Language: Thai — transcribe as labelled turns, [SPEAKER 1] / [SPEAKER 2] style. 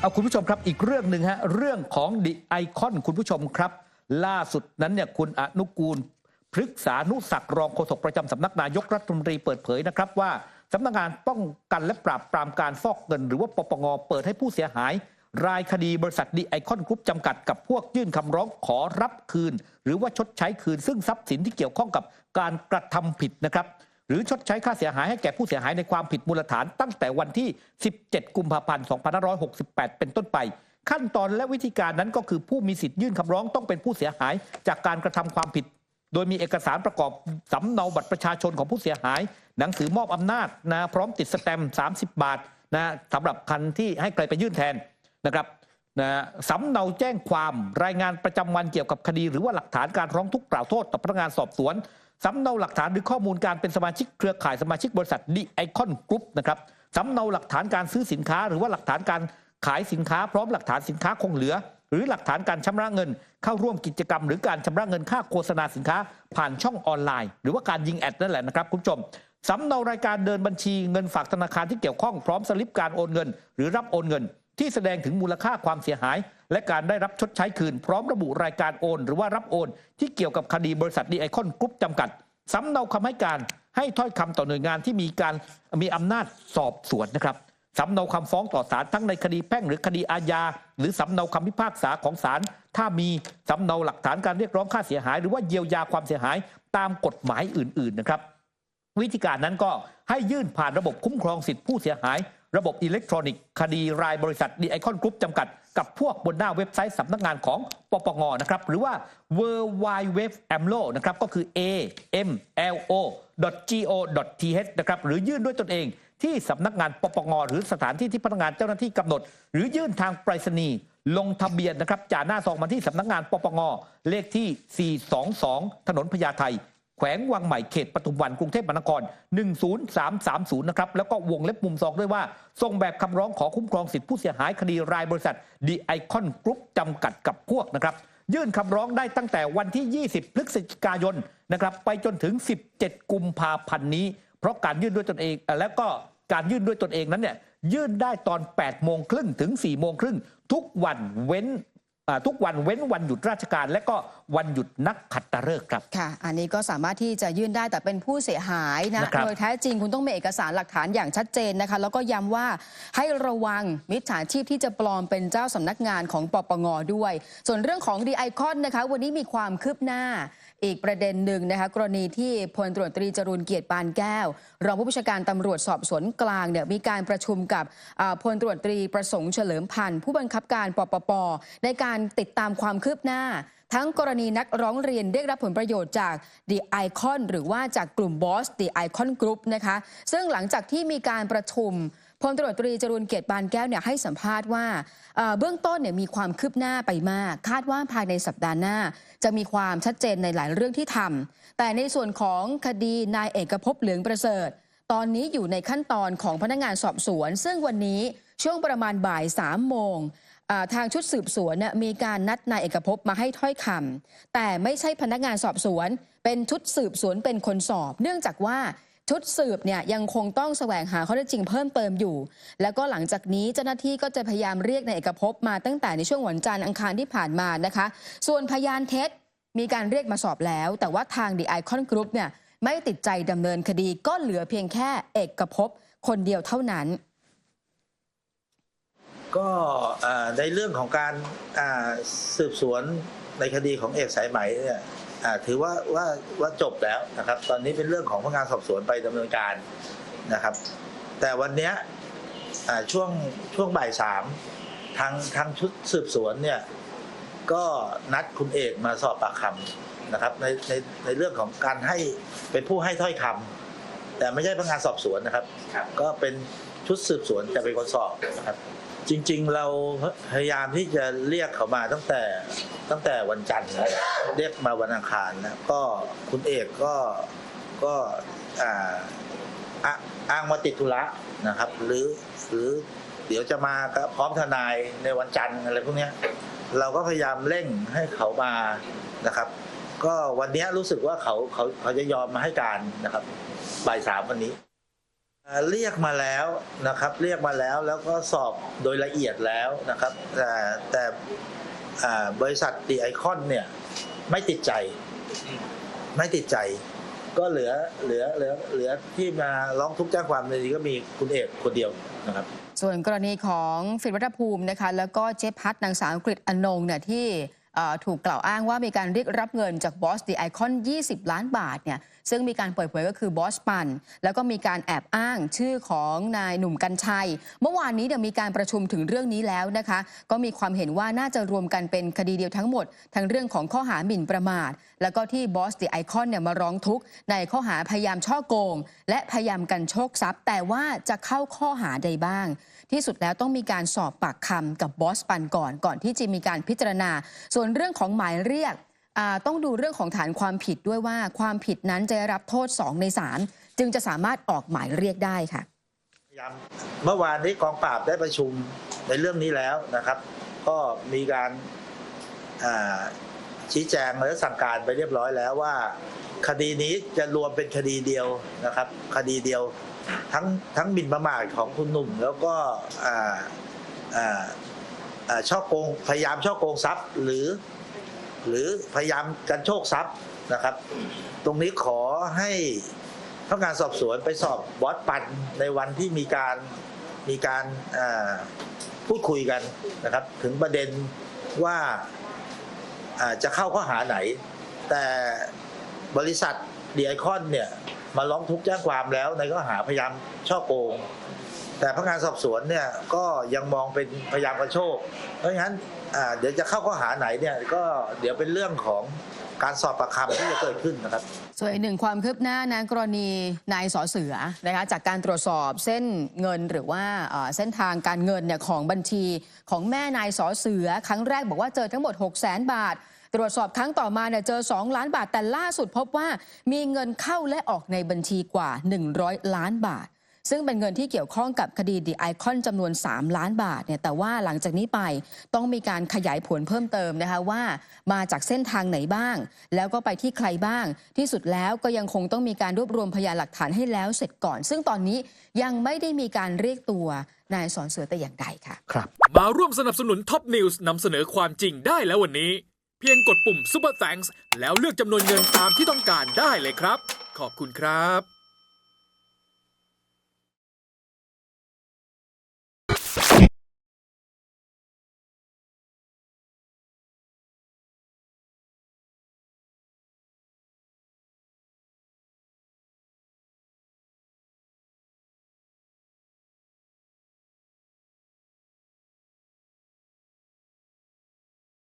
[SPEAKER 1] เอาคุณผู้ชมครับอีกเรื่องหนึ่งฮะเรื่องของดิไอคอนคุณผู้ชมครับ ล่าสุดนั้นเนี่ยคุณอนุกูลพฤกษานุศักดิ์รองโฆษกประจำสำนักนายกรัฐมนตรีเปิดเผยนะครับว่าสำนักงานป้องกันและปราบปรามการฟอกเงิน หรือว่าปปงเปิดให้ผู้เสียหาย รายคดีบริษัทดีไอคอนกรุ๊ปจำกัดกับพวกยื่นคำร้องขอรับคืน หรือว่าชดใช้คืนซึ่งทรัพย์สินที่เกี่ยวข้องกับการกระทำผิดนะครับ หรือชดใช้ค่าเสียหายให้แก่ผู้เสียหายในความผิดมูลฐาน ตั้งแต่วันที่ 17 กุมภาพันธ์ 2568 เป็นต้นไป ขั้นตอนและวิธีการนั้นก็คือผู้มีสิทธิ์ยื่นคำร้องต้องเป็นผู้เสียหายจากการกระทำความผิด โดยมีเอกสารประกอบสำเนาบัตรประชาชนของผู้เสียหาย หนังสือมอบอำนาจนะพร้อมติดสแตมป์30 บาทนะสำหรับคันที่ให้ใครไปยื่นแทนนะครับนะสำเนาแจ้งความรายงานประจำวันเกี่ยวกับคดี หรือว่าหลักฐานการร้องทุกข์กล่าวโทษต่อพนักงานสอบสวน สำเนาหลักฐานหรือข้อมูลการเป็นสมาชิกเครือข่ายสมาชิกบริษัทดีไอคอนกรุ๊ปนะครับสำเนาหลักฐานการซื้อสินค้า หรือว่าหลักฐานการขายสินค้า พร้อมหลักฐานสินค้าคงเหลือ หรือหลักฐานการชำระเงิน เข้าร่วมกิจกรรม หรือการชำระเงินค่าโฆษณาสินค้า ผ่านช่องออนไลน์ หรือว่าการยิงแอดนั่นแหละนะครับคุณผู้ชมสำเนารายการเดินบัญชีเงินฝากธนาคารที่เกี่ยวข้องพร้อมสลิปการโอนเงิน หรือรับโอนเงิน ที่แสดงถึงมูลค่าความเสียหาย และการได้รับชดใช้คืน พร้อมระบุรายการโอน หรือว่ารับโอน ที่เกี่ยวกับคดีบริษัทดีไอคอนกรุ๊ปจำกัดสำเนาคำให้การให้ถ้อยคำต่อหน่วยงานที่มีการมีอำนาจสอบสวนนะครับสำเนาคำฟ้องต่อศาลทั้งในคดีแพ่งหรือคดีอาญา หรือสำเนาคำพิพากษาของศาลถ้ามีสำเนาหลักฐานการเรียกร้องค่าเสียหาย หรือว่าเยียวยาความเสียหายตามกฎหมายอื่น ๆนะครับ วิธีการนั้นก็ให้ยื่นผ่านระบบคุ้มครองสิทธิผู้เสียหาย ระบบอิเล็กทรอนิกส์คดีรายบริษัทดีไอคอนกรุ๊ปจำกัด กับพวกบนหน้าเว็บไซต์สำนักงานของปปงนะครับ หรือว่า w w w a m l o นะครับ ก็คือ a m l o go th นะครับ หรือยื่นด้วยตนเองที่สำนักงานปปงหรือสถานที่ที่พนักงานเจ้าหน้าที่กำหนด หรือยื่นทางไปรษณีย์ลงทะเบียนนะครับจ่าหน้าซองมาที่สำนักงานปปงเลขที่ 422 ถนนพญาไท แขวงวังใหม่เขตปทุมวันกรุงเทพมหานคร 10330 นะครับ แล้วก็วงเล็บมุมซองด้วยว่า ส่งแบบคำร้องขอคุ้มครองสิทธิผู้เสียหายคดีรายบริษัทดีไอคอนกรุ๊ปจำกัดกับพวกนะครับ ยื่นคำร้องได้ตั้งแต่วันที่ 20 พฤศจิกายนนะครับ ไปจนถึง 17 กุมภาพันธ์นี้ เพราะการยื่นด้วยตนเอง แล้วก็การยื่นด้วยตนเองนั้นเนี่ยยื่นได้ตอน 8 โมงครึ่งถึง 4 โมงครึ่งทุกวันเว้น ทุกวันเว้นวันหยุดราชการ และก็วันหยุดนักขัตฤกษ์ครับ
[SPEAKER 2] ค่ะ อันนี้ก็สามารถที่จะยื่นได้แต่เป็นผู้เสียหายนะ
[SPEAKER 1] นะครับ
[SPEAKER 2] โดยแท้จริงคุณต้องมีเอกสารหลักฐานอย่างชัดเจนนะคะ แล้วก็ย้ำว่าให้ระวังมิจฉาชีพที่จะปลอมเป็นเจ้าสำนักงานของปปงด้วย ส่วนเรื่องของดีไอคอนนะคะวันนี้มีความคืบหน้าอีกประเด็นหนึ่งนะคะกรณีที่พลตรวจตรีจรูนเกียรติปานแก้ว รองผู้บัญชาการตำรวจสอบสวนกลางเนี่ยมีการประชุมกับอ่าพลตรวจตรีประสงค์เฉลิมพันธ์ผู้บังคับการปปปในการติดตามความคืบหน้า ทั้งกรณีนักร้องเรียนเรียกรับผลประโยชน์จาก The Icon หรือว่าจากกลุ่มบอส The Icon Group นะคะ ซึ่งหลังจากที่มีการประชุมพลตำรวจตรีจรูนเกียรติปานแก้วเนี่ยให้สัมภาษณ์ว่าเบื้องต้นเนี่ยมีความคืบหน้าไปมาก คาดว่าภายในสัปดาห์หน้า จะมีความชัดเจนในหลายเรื่องที่ทำแต่ในส่วนของคดีนายเอกภพเหลืองประเสริฐ ตอนนี้อยู่ในขั้นตอนของพนักงานสอบสวน ซึ่งวันนี้ช่วงประมาณบ่ายสามโมง ทางชุดสืบสวนมีการนัดนายเอกภพมาให้ถ้อยคำแต่ไม่ใช่พนักงานสอบสวน เป็นชุดสืบสวนเป็นคนสอบ เนื่องจากว่าชุดสืบเนี่ยยังคงต้องแสวงหาข้อเท็จจริงเพิ่มเติมอยู่ แล้วก็หลังจากนี้เจ้าหน้าที่ก็จะพยายามเรียกนายเอกภพมาตั้งแต่ในช่วงวันจันทร์อังคารที่ผ่านมานะคะ ส่วนพยานเท็จมีการเรียกมาสอบแล้ว แต่ว่าทางดีไอคอนกรุ๊ปเนี่ยไม่ติดใจดำเนินคดีก็เหลือเพียงแค่เอกภพคนเดียวเท่านั้น
[SPEAKER 3] ก็อ่าในเรื่องของการอ่าสืบสวนในคดีของเอกสายไหมเนี่ยอ่าถือว่าว่าว่าจบแล้วนะครับ ตอนนี้เป็นเรื่องของพนักงานสอบสวนไปดำเนินการนะครับ แต่วันเนี้ยอ่าช่วงช่วงบ่ายสามทางทางชุดสืบสวนเนี่ยก็นัดคุณเอกมาสอบปากคำนะครับในในในเรื่องของการให้เป็นผู้ให้ถ้อยคำแต่ไม่ใช่พนักงานสอบสวนนะครับ ก็เป็นชุดสืบสวนจะเป็นคนสอบนะครับ จริง ๆ เราพยายามที่จะเรียกเขามาตั้งแต่ตั้งแต่วันจันทร์นะเรียกมาวันอังคารนะก็คุณเอกก็ก็อ่าอ้างว่าติดธุระนะครับ หรือหรือเดี๋ยวจะมาก็พร้อมทนายในวันจันทร์อะไรพวกนี้เราก็พยายามเร่งให้เขามานะครับ ก็วันนี้รู้สึกว่าเขาเขาเขาจะยอมมาให้การนะครับบ่ายสามวันนี้ เรียกมาแล้วนะครับ เรียกมาแล้วแล้วก็สอบโดยละเอียดแล้วนะครับ แต่แต่บริษัทดีไอคอนเนี่ยไม่ติดใจ ไม่ติดใจ ก็เหลือเหลือเหลือเหลือที่มาร้องทุกข์แจ้งความในนี้ก็มีคุณเอกคนเดียวนะครับ
[SPEAKER 2] ส่วนกรณีของฟิล์มรัฐภูมินะคะ แล้วก็เจ๊พัดนางสาวกฤษอนงเนี่ยที่ถูกกล่าวอ้างว่ามีการเรียกรับเงินจากบอสดีไอคอน 20 ล้านบาทเนี่ย ซึ่งมีการเปิดเผยก็คือบอสปัน แล้วก็มีการแอบอ้างชื่อของนายหนุ่มกัญชัย เมื่อวานนี้เดี๋ยวมีการประชุมถึงเรื่องนี้แล้วนะคะ ก็มีความเห็นว่าน่าจะรวมกันเป็นคดีเดียวทั้งหมด ทั้งเรื่องของข้อหาหมิ่นประมาท แล้วก็ที่บอสดีไอคอนเนี่ยมาร้องทุกข์ในข้อหาพยายามช่อโกง และพยายามกันโชคทรัพย์ แต่ว่าจะเข้าข้อหาใดบ้าง ที่สุดแล้วต้องมีการสอบปากคำกับบอสปันก่อนก่อนที่จะมีการพิจารณา ส่วนเรื่องของหมายเรียก ต้องดูเรื่องของฐานความผิดด้วยว่าความผิดนั้นจะได้รับโทษ 2 ใน 3 จึงจะสามารถออกหมายเรียกได้ค่ะ
[SPEAKER 3] พยายามเมื่อวานนี้กองปราบได้ประชุมในเรื่องนี้แล้วนะครับ ก็มีการชี้แจงและสั่งการไปเรียบร้อยแล้วว่า คดีนี้จะรวมเป็นคดีเดียวนะครับ คดีเดียวทั้งทั้งหมิ่นประมาทของคุณหนุ่ม แล้วก็อ่าอ่าอ่าช่อโกงพยายามช่อโกงทรัพย์ หรือ หรือพยายามกันโชคทรัพย์นะครับ ตรงนี้ขอให้พนักงานสอบสวนไปสอบบอสปันในวันที่มีการมีการพูดคุยกันนะครับ ถึงประเด็นว่าจะเข้าข้อหาไหน แต่บริษัทดีไอคอนเนี่ยมาร้องทุกข์แจ้งความแล้วในข้อหาพยายามช่อโกง แต่พนักงานสอบสวนเนี่ยก็ยังมองเป็นพยายามกระโชกเพราะฉะนั้น เดี๋ยวจะเข้าข้อหาไหนเนี่ยก็เดี๋ยวเป็นเรื่องของการสอบปากคำที่จะเกิดขึ้นนะครับ
[SPEAKER 2] ส่วนอีกหนึ่งความคืบหน้านะกรณีนายสอเสือนะคะจากการตรวจสอบเส้นเงินหรือว่าเอ่อเส้นทางการเงินเนี่ยของบัญชีของแม่นายสอเสือ ครั้งแรกบอกว่าเจอทั้งหมด 6 0 0 0 0 0 บาท ตรวจสอบครั้งต่อมาเนี่ยเจอ 2 ล้านบาท แต่ล่าสุดพบว่ามีเงินเข้าและออกในบัญชีกว่า 100 ล้านบาท ซึ่งเป็นเงินที่เกี่ยวข้องกับคดีดีไอคอนจำนวน 3 ล้านบาทเนี่ยแต่ว่าหลังจากนี้ไปต้องมีการขยายผลเพิ่มเติมนะคะว่ามาจากเส้นทางไหนบ้าง แล้วก็ไปที่ใครบ้าง ที่สุดแล้วก็ยังคงต้องมีการรวบรวมพยานหลักฐานให้แล้วเสร็จก่อน ซึ่งตอนนี้ยังไม่ได้มีการเรียกตัวนายสอนเสือแต่อย่างใดค่ะ
[SPEAKER 1] ครับ
[SPEAKER 4] มาร่วมสนับสนุนท็อปนิวส์นำเสนอความจริงได้แล้ววันนี้ เพียงกดปุ่ม Super Thanks แล้วเลือกจำนวนเงินตามที่ต้องการได้เลยครับ ขอบคุณครับ